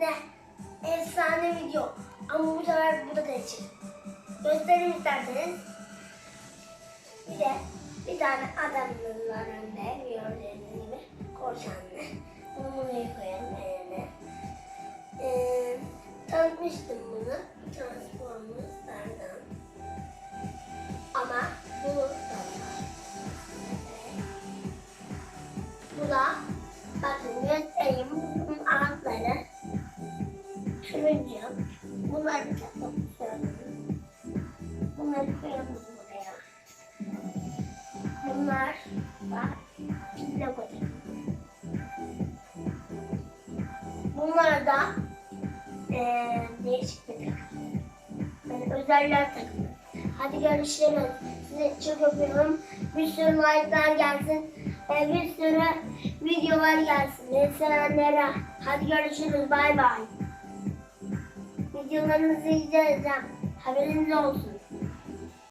yine efsane video. Ama bu sefer bu da değişik. Göstereyim isterseniz. Bir de bir tane adamımız var önde. Gördüğünüz gibi. Korsanlı. Bunu buraya koyalım eline. Ee, tanıtmıştım bunu. Transformers'lardan. Ama bunu da var. Evet. Bu da bakın göstereyim. Turuncu. Bunları da topluyorum. Bunları koyalım buraya. Bunlar var. Logo. Bunlar da eee değişik bir takım. Yani özeller takımı. Hadi görüşürüz. Sizi çok öpüyorum. Bir sürü like'lar gelsin. Ee, bir sürü videolar gelsin. Sevenlere. Hadi görüşürüz. Bay bay. Videolarınızı izleyeceğim. Haberiniz olsun.